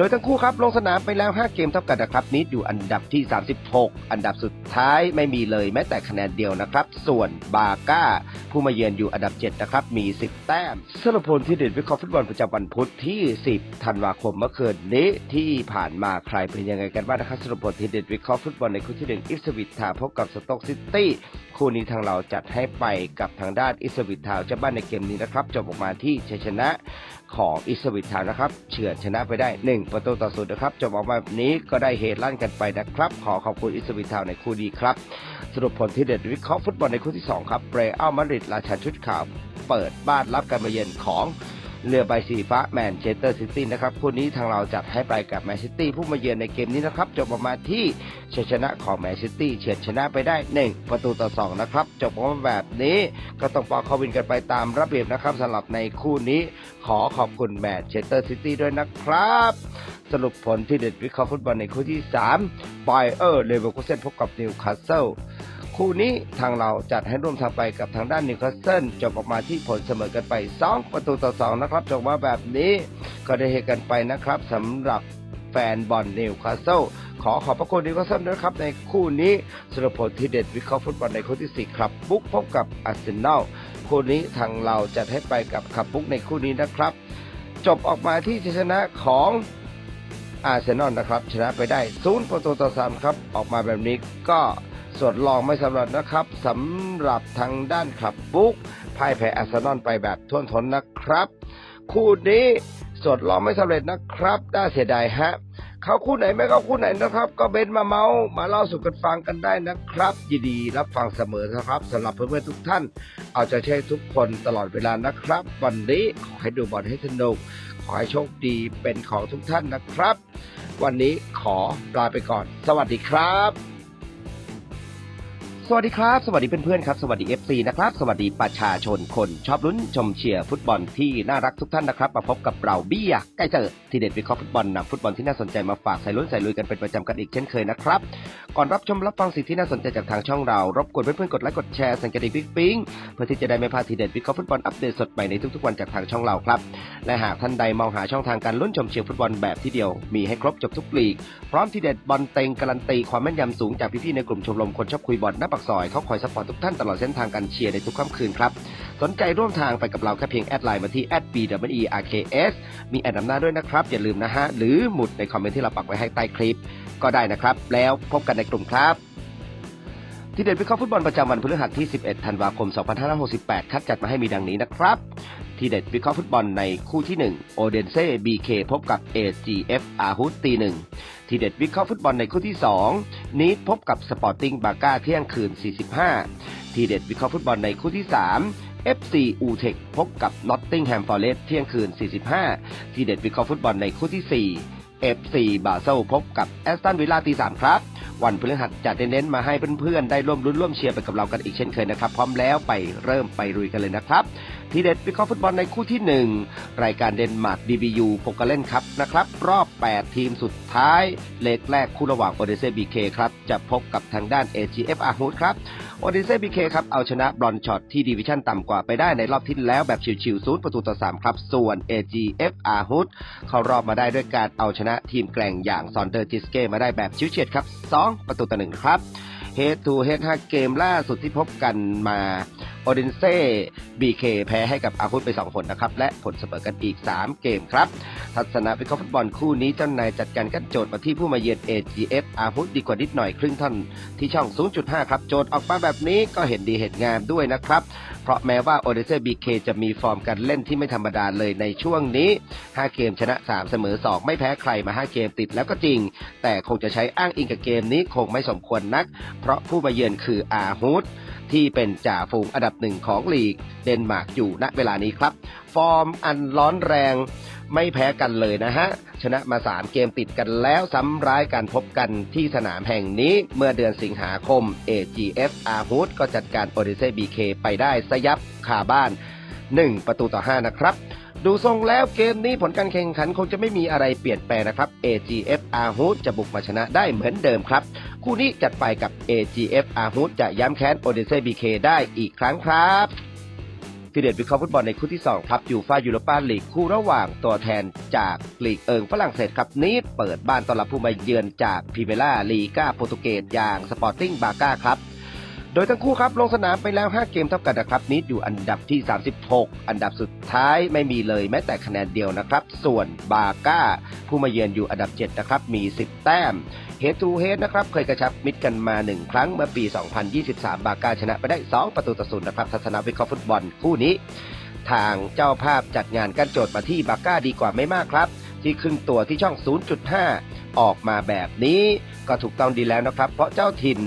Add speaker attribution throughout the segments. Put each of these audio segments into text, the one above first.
Speaker 1: โดยทั้งคู่ครับลงสนามไปแล้ว 5 เกมเท่ากันนะครับนิดอยู่อันดับที่ 36 อันดับสุดท้ายไม่มีเลยแม้แต่คะแนนเดียวนะครับ ส่วนบาก้า ผู้มาเยือนอยู่อันดับ 7 นะครับ มี 10 แต้มสรุปผลที่เด็ดวิเคราะห์ฟุตบอลประจำวันพุธที่ 10 ธันวาคมเมื่อคืนนี้ที่ผ่านมาใครเป็นยังไงกันบ้างนะครับสรุปผลที่เด็ดวิเคราะห์ฟุตบอลในคู่ที่หนึ่งอิสวิตทาวพบกับสต็อกซิตี้คู่นี้ทางเราจัดให้ไปกับทางด้านอิสวิตทาวเจ้าบ้านในเกมนี้นะครับจบออกมาที่ชัยชนะของอิสวิตทาวน์นะครับเฉือนชนะไปได้1ประตูต่อศูนย์นะครับจบออกมาแบบนี้ก็ได้เฮลั่นกันไปนะครับ ขอขอบคุณอิสวิทาวในคู่ดีครับ สรุปผลที่เด็ดวิเคราะห์ฟุตบอลในคู่ที่ 2 ครับเรอัลมาดริดราชาชุดขาว เปิดบ้านรับการมาเยือนของ เรือใบสีฟ้าแมนเชสเตอร์ซิตี้นะครับคู่นี้ทางเราจัดให้ไปกับแมนซิตี้ผู้มาเยือนในเกมนี้นะครับ จบออกมาณที่ชัยชนะของแมนซิตี้เฉียดชนะไปได้ 1 ประตูต่อ 2 นะครับ จบออกมาแบบนี้ก็ต้องปอคอวินกันไปตามระเบียบนะครับสำหรับในคู่นี้ขอขอบคุณแมนเชสเตอร์ซิตี้ด้วยนะครับ สรุปผลที่เด็ดวิเคราะห์ฟุตบอลในคู่ที่3บเออร์เลเวอร์คูเซนพบกับนิวคาสเซิล คู่นี้ทางเราจัดให้ร่วมทางไปกับทางด้านนิวคาสเซิลจบออกมาที่ผลเสมอกันไป 2 ประตูต่อ 2 นะครับจบมาแบบนี้ก็ได้เฮกันไปนะครับสำหรับแฟนบอลนิวคาสเซิลขอขอบพระคุณนิวคาสเซิลด้วยครับในคู่นี้สรุปผลที่เด็ดวิเคราะห์ฟุตบอลในคู่ที่ 4 ครับ บุ๊กพบกับอาร์เซนอลคู่นี้ทางเราจัดให้ไปกับขับบุ๊กในคู่นี้นะครับ จบออกมาที่ชัยชนะของอาร์เซนอลนะครับ ชนะไปได้ศูนย์ประตูต่อสามครับ ออกมาแบบนี้ก็ ส่วนรองไม่สำเร็จนะครับสำหรับทางด้านขับบุ๊กพ่ายแพ้อาร์เซนอลไปแบบท่วมท้นนะครับ คู่นี้ส่วนรองไม่สำเร็จนะครับน่าเสียดายฮะเขาคู่ไหนไม่เขาคู่ไหนนะครับ ก็เบนมาเมาส์มาเล่าสู่กันฟังกันได้นะครับยินดีรับฟังเสมอนะครับสำหรับเพื่อนๆทุกท่าน เอาใจใช้ทุกคนตลอดเวลานะครับ วันนี้ขอให้ดูบอลให้สนุกขอให้โชคดีเป็นของทุกท่านนะครับ วันนี้ขอลาไปก่อน สวัสดีครับ สวัสดีครับ สวัสดีเพื่อนๆครับ สวัสดี FC นะครับ สวัสดีประชาชนคนชอบลุ้นชมเชียร์ฟุตบอลที่น่ารักทุกท่านนะครับ มาพบกับเราเบี้ยใกล้เจอทีเด็ดวิเคราะห์ฟุตบอลนำฟุตบอลที่น่าสนใจมาฝากใส่ลุ้นใส่ลุยกันเป็นประจำกันอีกเช่นเคยนะครับ ก่อนรับชมรับฟังสิ่งที่น่าสนใจจากทางช่องเรา รบกวนเพื่อนๆกดไลค์กดแชร์สั่งกระดิ่งปิ๊งปิ๊งเพื่อที่จะได้ไม่พลาดทีเด็ดวิเคราะห์ฟุตบอลอัปเดตสดใหม่ในทุกๆวันจากทางช่องเราครับ และหากท่านใดมองหาช่องทางการลุ้นชมเชียร์ฟุตบอลแบบที่เดียว มีให้ครบจบทุกลีก พร้อมทีเด็ดบอลเต็งการันตีความแม่นยำสูงจากพี่ๆในกลุ่มชมรมคนชอบคุยบอลน้าปากซอยเขาคอยสปอร์ตทุกท่านตลอดเส้นทางการเชียร์ในทุกค่ำคืนครับ สนใจร่วมทางไปกับเราแค่เพียงแอดไลน์มาที่ @bwerks มีแอดนำหน้าด้วยนะครับ อย่าลืมนะฮะ หรือหมุดในคอมเมนต์ที่เราปักไว้ให้ใต้คลิป ก็ได้นะครับ แล้วพบกันในกลุ่มครับที่เด็ดวิเคราะห์ฟุตบอลประจำวันพฤหัสที่ 11 ธันวาคม 2568 คัดจัดมาให้มีดังนี้นะครับ ที่เด็ดวิเคราะห์ฟุตบอลในคู่ที่ 1 โอเดนเซ่ BK พบกับ AGF อาฮุตตีหนึ่งที่เด็ดวิเคราะห์ฟุตบอลในคู่ที่ 2 นีดพบกับสปอร์ติ้งบาก้าเที่ยงคืน 45 ทีเด็ดวิเคราะห์ฟุตบอลในคู่ที่ 3 FC อูเทคพบกับนอตติงแฮมฟอร์เรสเที่ยงคืน 45 ทีเด็ดวิเคราะห์ฟุตบอลในคู่ที่ 4 FC บาเซลพบกับแอสตันวิลล่าตีสามครับ วันพฤหัสจัดเน้นมาให้เพื่อนๆ ได้ร่วมรุ้นร่วมเชียร์ไปกับเรากันอีกเช่นเคยนะครับ พร้อมแล้วไปเริ่มไปรุยกันเลยนะครับ ทีเด็ดวิเคราะห์ฟุตบอลในคู่ที่ 1 รายการเดนมาร์ก DBU โปกเล่นครับนะครับ รอบ 8 ทีมสุดท้าย เลกแรกคู่ระหว่างโอเดเซบีเคครับ จะพบกับทางด้าน AGF อาฮูดครับโอเดเซบีเคครับ เอาชนะบรอนช็อตที่ดิวิชั่นต่ำกว่าไปได้ในรอบที่แล้วแบบชิวๆศูนย์ประตูต่อ 3 ครับ ส่วน AGF อาฮูดเข้ารอบมาได้ด้วยการเอาชนะทีมแกร่งอย่างซอนเดอร์จิสเก้มาได้แบบชิวเฉียดครับ 2 ประตูต่อหนึ่งครับเฮดทูเฮด5เกมล่าสุดที่พบกันมา โอเดนเซ่บีเคแพ้ให้กับอาคุตไป 2 ผลนะครับ และผลเสมอกันอีก 3 เกมครับ ทัศนะวิเคราะห์ฟุตบอลคู่นี้เจ้านายจัดการกันโจทย์มาที่ผู้มาเยือน AGF อาคุตดีกว่านิดหน่อยครึ่งท่อนที่ช่อง 0.5 ครับ โจทย์ออกมาแบบนี้ก็เห็นดีเห็นงามด้วยนะครับ ราะแม้ว่าโอเดเซ่บีเคจะมีฟอร์มการเล่นที่ไม่ธรรมดาเลยในช่วงนี้ 5 เกมชนะ 3 เสมอ 2 ไม่แพ้ใครมา 5 เกมติดแล้วก็จริง แต่คงจะใช้อ้างอิงกับเกมนี้คงไม่สมควรนัก เพราะผู้มาเยือนคืออาฮูดที่เป็นจ่าฝูงอันดับหนึ่งของลีกเดนมาร์กอยู่ณเวลานี้ครับฟอร์มอันร้อนแรงไม่แพ้กันเลยนะฮะ ชนะมา 3 เกมติดกันแล้วซ้ำร้ายการพบกันที่สนามแห่งนี้เมื่อเดือนสิงหาคม AGF อาฮูดก็จัดการโอเดเซ่บีเคไปได้สยับคาบ้าน 1 ประตูต่อ 5 นะครับ ดูทรงแล้วเกมนี้ผลการแข่งขันคงจะไม่มีอะไรเปลี่ยนแปลงนะครับ AGF อาฮูดจะบุกมาชนะได้เหมือนเดิมครับ คู่นี้จัดไปกับ AGF อาฮูดจะย้ำแค้นโอเดเซ่บีเคได้อีกครั้งครับ ทีเด็ดวิเคราะห์ฟุตบอลในคู่ที่2ครับยูฟ่ายูโรปาลีกคู่ระหว่างตัวแทนจากลีกเอิงฝรั่งเศสครับนีดเปิดบ้านต้อนรับผู้มาเยือนจากพรีเมล่าลีกาโปรตุเกสอย่างสปอร์ติ้งบาก้าครับ โดยทั้งคู่ครับลงสนามไปแล้ว 5 เกมเท่ากันนะครับนิดอยู่อันดับที่ 36 อันดับสุดท้ายไม่มีเลยแม้แต่คะแนนเดียวนะครับ ส่วนบาก้า ผู้มาเยือนอยู่อันดับ 7 นะครับ มี 10 แต้มเฮดทูเฮดนะครับ เคยกระชับมิตรกันมา 1 ครั้งเมื่อปี 2023 บาก้าชนะไปได้ 2 ประตูต่อศูนย์นะครับทัศนวิเคราะห์ฟุตบอลคู่นี้ ทางเจ้าภาพจัดงานกันโจทย์มาที่บาก้าดีกว่าไม่มากครับ ที่ครึ่งตัวที่ช่อง 0.5 ออกมาแบบนี้ก็ถูกต้องดีแล้วนะครับ เพราะเจ้าถิ่น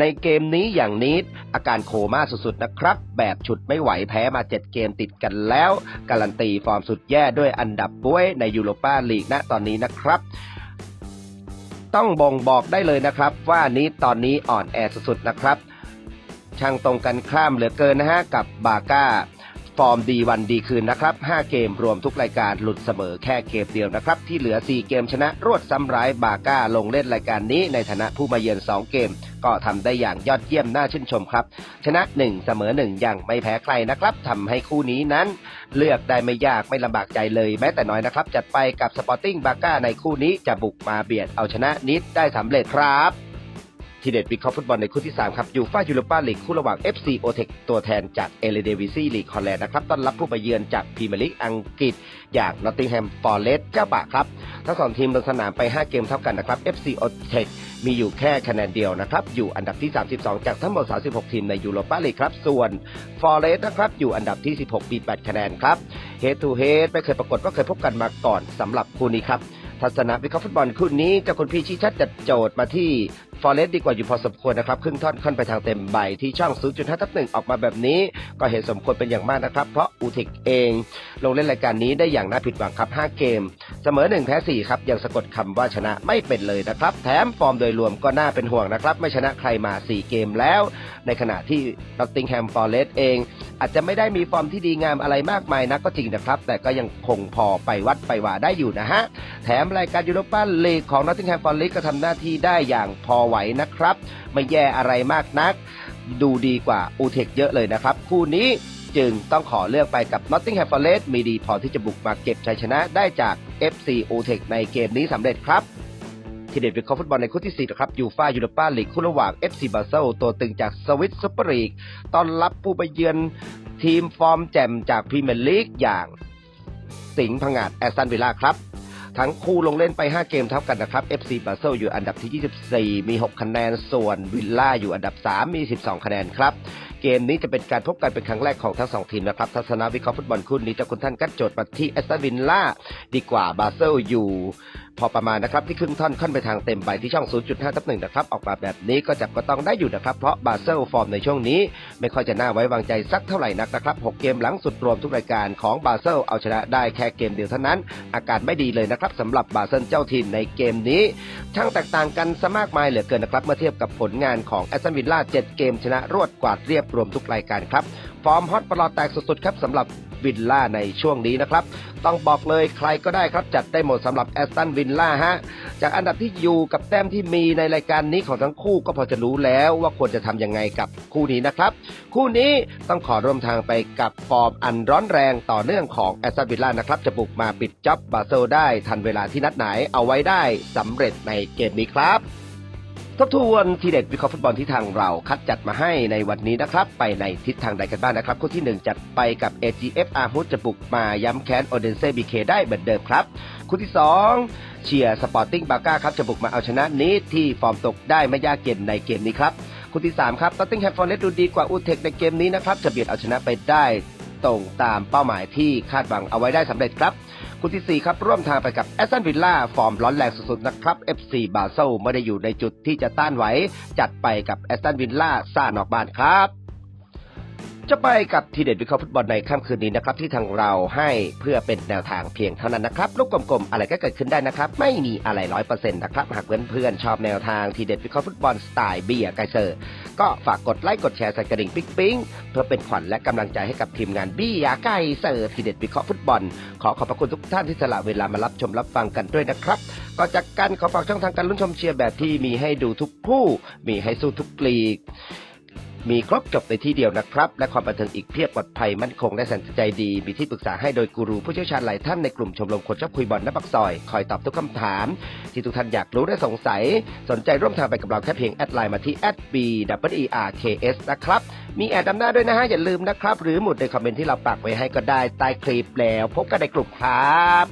Speaker 1: ในเกมนี้อย่างนิดอาการโคม่าสุดๆนะครับ แบบฉุดไม่ไหวแพ้มา 7 เกมติดกันแล้ว การันตีฟอร์มสุดแย่ด้วยอันดับบ้วยในยูโรปาลีกณตอนนี้นะครับต้องบ่งบอกได้เลยนะครับ ว่านี้ตอนนี้อ่อนแอสุดๆนะครับ ช่างตรงกันข้ามเหลือเกินนะฮะกับบาก้า ฟอร์มดีวันดีคืนนะครับ 5 เกมรวมทุกรายการหลุดเสมอแค่เกมเดียวนะครับ ที่เหลือ 4 เกมชนะรวดซ้ำร้ายบาก้าลงเล่นรายการนี้ในฐานะผู้มาเยือน 2 เกม ก็ทำได้อย่างยอดเยี่ยมน่าชื่นชมครับ ชนะ 1 เสมอ 1 อย่างไม่แพ้ใครนะครับทำให้คู่นี้นั้น เลือกได้ไม่ยากไม่ลำบากใจเลยแม้แต่น้อยนะครับจัดไปกับสปอร์ติ้งบาก้าในคู่นี้จะบุกมาเบียดเอาชนะนิดได้สำเร็จครับ ทีเด็ดวิเคราะห์ฟุตบอลในคู่ที่ 3 ครับยูฟ่ายูโรปาลีกคู่ระหว่าง FC o t e c ตัวแทนจากเอเลเดวิซีลีกฮอลแลนด์นะครับต้อนรับผู้มาเยือนจากพรีเมียร์ลีกอังกฤษ อย่างนอตติงแฮมฟอร์เรสต์เจ้าปะครับ ทั้งสองทีมลงสนามไป 5 เกมเท่ากันนะครับ FC o t e c มีอยู่แค่คะแนนเดียวนะครับ อยู่อันดับที่ 32 จากทั้งหมด 36 ทีมในยูโรปาลีกครับ ส่วนฟอร์เรสต์นะครับอยู่อันดับที่ 16 ปี 8 คะแนนครับ Head to Head ไม่เคยปรากฏว่าเคยพบกันมาก่อนสำหรับคู่นี้ครับทัศนวิเคราะห์ฟุตบอลคู่นี้จ้าคนพี่ชี้ชัดจัดโจทย์มาที่ ฟอร์เรสดีกว่าอยู่พอสมควรนะครับครึ่งท่อนค่อนไปทางเต็มใบที่ช่อง 0.5ทับหนึ่งออกมาแบบนี้ ก็เห็นสมควรเป็นอย่างมากนะครับ เพราะอูเทคเอง ลงเล่นรายการนี้ได้อย่างน่าผิดหวังครับ 5 เกม เสมอ 1 แพ้ 4 ครับ ยังสะกดคำว่าชนะไม่เป็นเลยนะครับ แถมฟอร์มโดยรวมก็น่าเป็นห่วงนะครับ ไม่ชนะใครมา 4 เกมแล้ว ในขณะที่นอตติงแฮมฟอร์เรสเอง อาจจะไม่ได้มีฟอร์มที่ดีงามอะไรมากมายนักก็จริงนะครับ แต่ก็ยังคงพอไปวัดไปว่าได้อยู่นะฮะแถมรายการยูโรปาลีกของนอตติงแฮมฟอร์เรสก็ทำหน้าที่ได้อย่างพอไหวไหวนะครับ ไม่แย่อะไรมากนัก ดูดีกว่าอูเทคเยอะเลยนะครับ คู่นี้จึงต้องขอเลือกไปกับ Nottingham Forest มีดีพอที่จะบุกมาเก็บชัยชนะได้จาก FC u t e c ในเกมนี้สำเร็จครับ ทีเด็ดวิเคราะห์ฟุตบอลในคู่ที่ 4 นะครับยูฟ่ายูโรปาลีกคู่ระหว่าง FC บาเซลตัวตึงจากสวิตซูเปอร์ลีกต้อนรับผู้ไปเยือนทีมฟอร์มแจ่มจากพรีเมียร์ลีกอย่าง สิงห์พังงาดแอสตันวิลล่าครับ ทั้งคู่ลงเล่นไป 5 เกมเท่ากันนะครับ FC บาเซลอยู่อันดับที่ 24 มี 6 คะแนน ส่วนวิลล่าอยู่อันดับ 3 มี 12 คะแนนครับ เกมนี้จะเป็นการพบกันเป็นครั้งแรกของทั้งสองทีมนะครับ ทัศนวิเคราะห์ฟุตบอลคู่นี้จะคุณท่านกัดโจทย์มาที่แอสตันวิลล่าดีกว่าบาเซลอยู่ พอประมาณนะครับที่ครึ่งท่อนค่อนไปทางเต็มใบที่ช่อง 0.5ทับหนึ่งนะครับออกมาแบบนี้ก็จับก็ต้องได้อยู่นะครับเพราะบาเซลฟอร์มในช่วงนี้ ไม่ค่อยจะน่าไว้วางใจสักเท่าไหร่นักนะครับ6เกมหลังสุดรวมทุกรายการของบาเซลเอาชนะได้แค่เกมเดียวเท่านั้น อาการไม่ดีเลยนะครับสำหรับบาเซลเจ้าถิ่นในเกมนี้ ช่างแตกต่างกันซะมากมายเหลือเกินนะครับเมื่อเทียบกับผลงานของแอสตันวิลล่า7เกมชนะรวดกวาดเรียบรวมทุกรายการครับ ฟอร์มฮอตประหลอดแตกสุดๆครับสำหรับวิลล่าในช่วงนี้นะครับ ต้องบอกเลยใครก็ได้ครับจัดได้หมดสำหรับแอสตันวิลล่าฮะ จากอันดับที่อยู่กับแต้มที่มีในรายการนี้ของทั้งคู่ก็พอจะรู้แล้วว่าควรจะทำยังไงกับคู่นี้นะครับ คู่นี้ต้องขอร่วมทางไปกับฟอร์มอันร้อนแรงต่อเนื่องของแอสตันวิลล่านะครับ จะบุกมาปิดจ็อบบาเซลได้ทันเวลาที่นัดไหนเอาไว้ได้สำเร็จในเกมนี้ครับ ทบทวนทีเด็ดวิเคราะห์ฟุตบอลที่ทางเราคัดจัดมาให้ในวันนี้นะครับ ไปในทิศทางใดกันบ้างนะครับคู่ที่ 1 จัดไปกับ AGF อาฮุดจะบุกมาย้ำแค้นโอเดนเซ่บีเคได้เหมือนเดิมครับคู่ที่ 2 เชียร์สปอร์ติ้งบาก้าครับจะบุกมาเอาชนะนิดที่ฟอร์มตกได้ไม่ยากเย็นในเกมนี้ครับคู่ที่ 3 ครับตัตติ้งแฮมฟอร์เรสดูดีกว่าอูเทคในเกมนี้นะครับจะเบียดเอาชนะไปได้ตรงตามเป้าหมายที่คาดหวังเอาไว้ได้สำเร็จครับ คู่ที่ 4 ครับ ร่วมทางไปกับแอสตันวิลล่าฟอร์มร้อนแรงสุดๆนะครับ FC บาเซลไม่ได้อยู่ในจุดที่จะต้านไหว จัดไปกับแอสตันวิลล่าซ่านอกบ้านครับ จะไปกับทีเด็ดวิเคราะห์ฟุตบอลในค่ำคืนนี้นะครับที่ทางเราให้เพื่อเป็นแนวทางเพียงเท่านั้นนะครับลูกกลมๆอะไรก็เกิดขึ้นได้นะครับ ไม่มีอะไรร้อยเปอร์เซ็นต์นะครับหากเพื่อนๆชอบแนวทางทีเด็ดวิเคราะห์ฟุตบอลสไตล์เบียร์ไกเซอร์ก็ฝากกดไลค์กดแชร์สั่นกระดิ่งปิ๊งปิ๊งเพื่อเป็นขวัญและกำลังใจให้กับทีมงานบี้ยาไกเสิร์ทีเด็ดวิเคราะห์ฟุตบอล ขอขอบพระคุณทุกท่านที่สละเวลามารับชมรับฟังกันด้วยนะครับก็จากกันขอฝากช่องทางการลุ้นชมเชียร์แบบที่มีให้ดูทุกคู่ มีให้สู้ทุกลีก มีครบจบในที่เดียวนะครับ และความบันเทิงอีกเพียบปลอดภัยมั่นคงและแสนใจดี มีที่ปรึกษาให้โดยกูรูผู้เชี่ยวชาญหลายท่านในกลุ่มชมรมคนชอบคุยบอลน้าปักซอย คอยตอบทุกคำถาม ที่ทุกท่านอยากรู้และสงสัย สนใจร่วมทางไปกับเราแค่เพียงแอดไลน์มาที่ b w e r k s นะครับ มีแอดดำหน้าด้วยนะฮะอย่าลืมนะครับ หรือหมุดในคอมเมนต์ที่เราปักไว้ให้ก็ได้ใต้คลิปแล้ว พบกันในกลุ่มครับ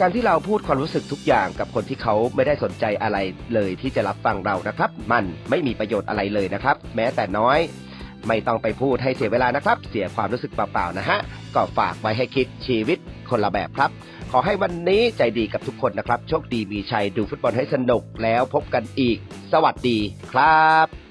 Speaker 1: การที่เราพูดความรู้สึกทุกอย่างกับคนที่เขาไม่ได้สนใจอะไรเลยที่จะรับฟังเรานะครับ มันไม่มีประโยชน์อะไรเลยนะครับ แม้แต่น้อย ไม่ต้องไปพูดให้เสียเวลานะครับ เสียความรู้สึกเปล่าๆนะฮะก็ฝากไว้ให้คิดชีวิตคนละแบบครับ ขอให้วันนี้ใจดีกับทุกคนนะครับโชคดีมีชัยดูฟุตบอลให้สนุกแล้วพบกันอีก สวัสดีครับ